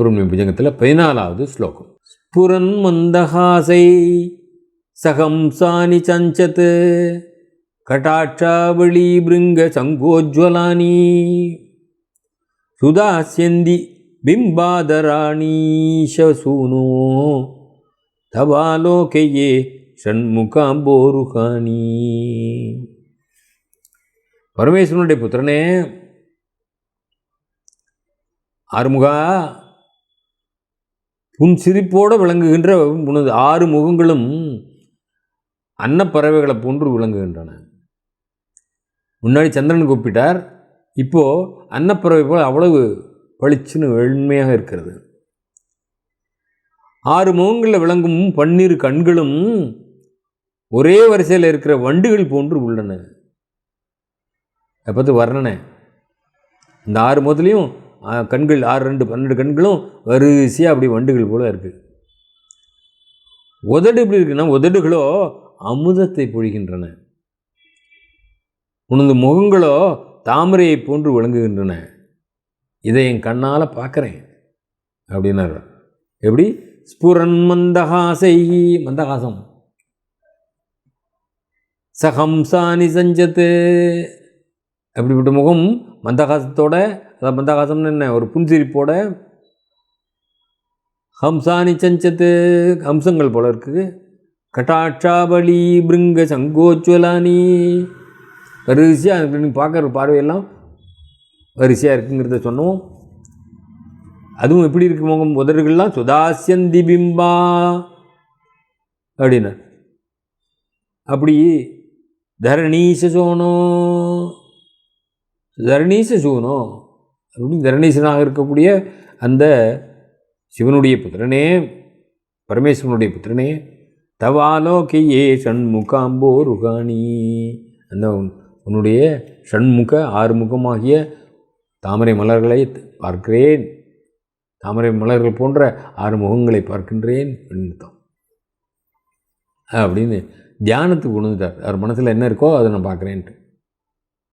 சுப்பிரமணிய புஜங்கத்தில் பதினாலாவது ஸ்லோகம். ஸ்புரன் மந்தஹாசை சகம்சானி சஞ்சத் கட்டாட்சாவளி பிருங்க சங்கோஜ்வலானி சுதாசியந்தி பிம்பாதராணீஷசூனோ தவாலோகையே ஷண்முகாம்போருகாணி பரமேஸ்வரனுடைய புத்திரனே ஆறுமுகா உன் சிரிப்போடு விளங்குகின்ற உனது ஆறு முகங்களும் அன்னப்பறவைகளை போன்று விளங்குகின்றன. முன்னாடி சந்திரன் கூப்பிட்டார். இப்போது அன்னப்பறவை போல் அவ்வளவு பளிச்சுன்னு வெண்மையாக இருக்கிறது. ஆறு முகங்களில் விளங்கும் பன்னிரு கண்களும் ஒரே வரிசையில் இருக்கிற வண்டுகள் போன்று உள்ளன. அதை பார்த்து வர்ணனை. இந்த ஆறு முகத்துலேயும் கண்கள் ஆறு ரெண்டு பன்னெண்டு கண்களும் வரிசையாக அப்படி வண்டுகள் போல இருக்குது உதடு எப்படி இருக்குன்னா உதடுகளோ அமுதத்தை பொழிகின்றன. உனது முகங்களோ தாமரையை போன்று விளங்குகின்றன. இதை என் கண்ணால் பார்க்குறேன் அப்படின்னார் எப்படி? ஸ்புரன் மந்தகாசை மந்தகாசம். சஹம்சானி சஞ்சத்து அப்படிப்பட்ட முகம் மந்தகாசத்தோட அதான் பந்தாகாசம்னு என்ன? ஒரு புன்சிரிப்போட ஹம்சானி சஞ்சத்து ஹம்சங்கள் போல இருக்குது கட்டாட்சாபலி பிருங்க சங்கோச்சுவலானி வரிசையாக நீங்கள் பார்க்குற பார்வையெல்லாம் வரிசையாக இருக்குங்கிறத சொன்னோம். அதுவும் எப்படி இருக்கு முகம்? உதடுகள்லாம் சுதாசியந்தி பிம்பா அப்படின்னார். அப்படி தரணீச சோனோ. தரணீச சூனோ. அப்படின்னு தரணீசனாக இருக்கக்கூடிய அந்த சிவனுடைய புத்திரனே பரமேஸ்வரனுடைய புத்திரனே தவாலோகையே ஷண்முகாம்போ ருகாணி அந்த உன்னுடைய ஷண்முக ஆறுமுகமாகிய தாமரை மலர்களை பார்க்கிறேன். தாமரை மலர்கள் போன்ற ஆறு முகங்களை பார்க்கின்றேன் அப்படின்னு அப்படின்னு தியானத்துக்கு உணர்ந்துட்டார். அவர் மனசில் என்ன இருக்கோ அதை நான் பார்க்குறேன்ட்டு.